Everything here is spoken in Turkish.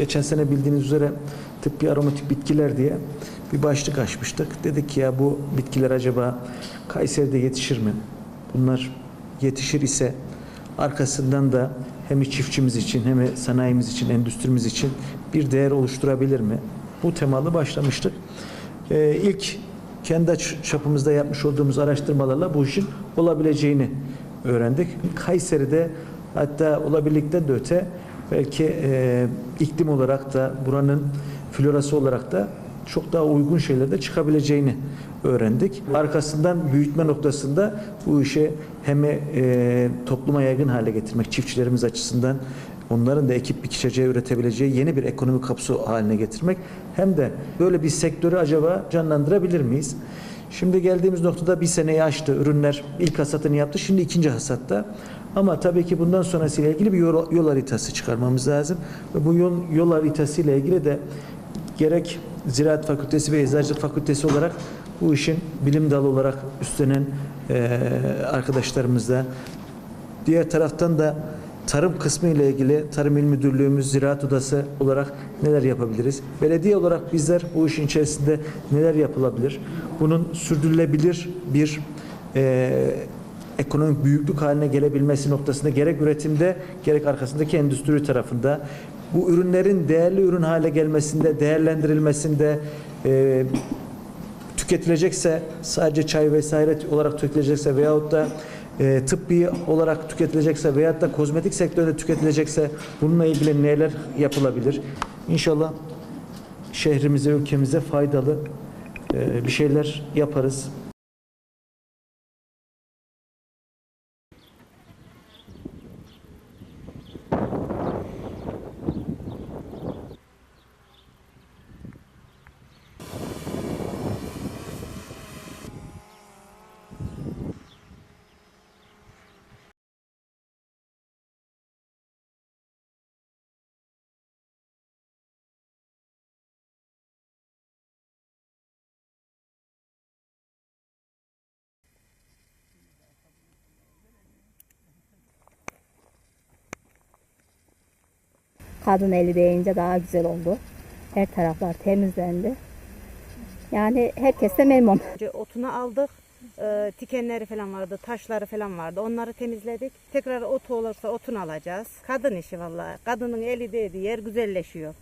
geçen sene bildiğiniz üzere tıbbi aromatik bitkiler diye bir başlık açmıştık. Dedik ki ya bu bitkiler acaba Kayseri'de yetişir mi? Bunlar yetişir ise arkasından da hem çiftçimiz için hem sanayimiz için, endüstrimiz için bir değer oluşturabilir mi? Bu temalı başlamıştık. Ee, ilk kendi çapımızda yapmış olduğumuz araştırmalarla bu işin olabileceğini öğrendik. Kayseri'de hatta olabilikten de öte belki e, iklim olarak da buranın florası olarak da çok daha uygun şeyler de çıkabileceğini öğrendik. Arkasından büyütme noktasında bu işe hem e, topluma yaygın hale getirmek, çiftçilerimiz açısından onların da ekip biçeceği, üretebileceği yeni bir ekonomik kapsu haline getirmek hem de böyle bir sektörü acaba canlandırabilir miyiz? Şimdi geldiğimiz noktada bir seneyi aştı. Ürünler ilk hasatını yaptı. Şimdi ikinci hasatta. Ama tabii ki bundan sonrasıyla ilgili bir yol, yol haritası çıkarmamız lazım. Ve bu yol, yol haritası ile ilgili de gerek Ziraat Fakültesi ve Eczacılık Fakültesi olarak bu işin bilim dalı olarak üstlenen eee arkadaşlarımızla diğer taraftan da tarım kısmı ile ilgili Tarım İl Müdürlüğümüz, Ziraat Odası olarak neler yapabiliriz? Belediye olarak bizler bu işin içerisinde neler yapılabilir? Bunun sürdürülebilir bir eee ekonomik büyüklük haline gelebilmesi noktasında gerek üretimde gerek arkasındaki endüstri tarafında bu ürünlerin değerli ürün hale gelmesinde, değerlendirilmesinde eee tüketilecekse sadece çay vesaire olarak tüketilecekse veyahut da e, tıbbi olarak tüketilecekse veyahut da kozmetik sektöründe tüketilecekse bununla ilgili neler yapılabilir? İnşallah şehrimize, ülkemize faydalı e, bir şeyler yaparız. Kadın eli değince daha güzel oldu. Her taraflar temizlendi. Yani herkes de memnun. Otunu aldık. Ee, tikenleri falan vardı, taşları falan vardı. Onları temizledik. Tekrar otu olursa otunu alacağız. Kadın işi vallahi. Kadının eli değdi, yer güzelleşiyor.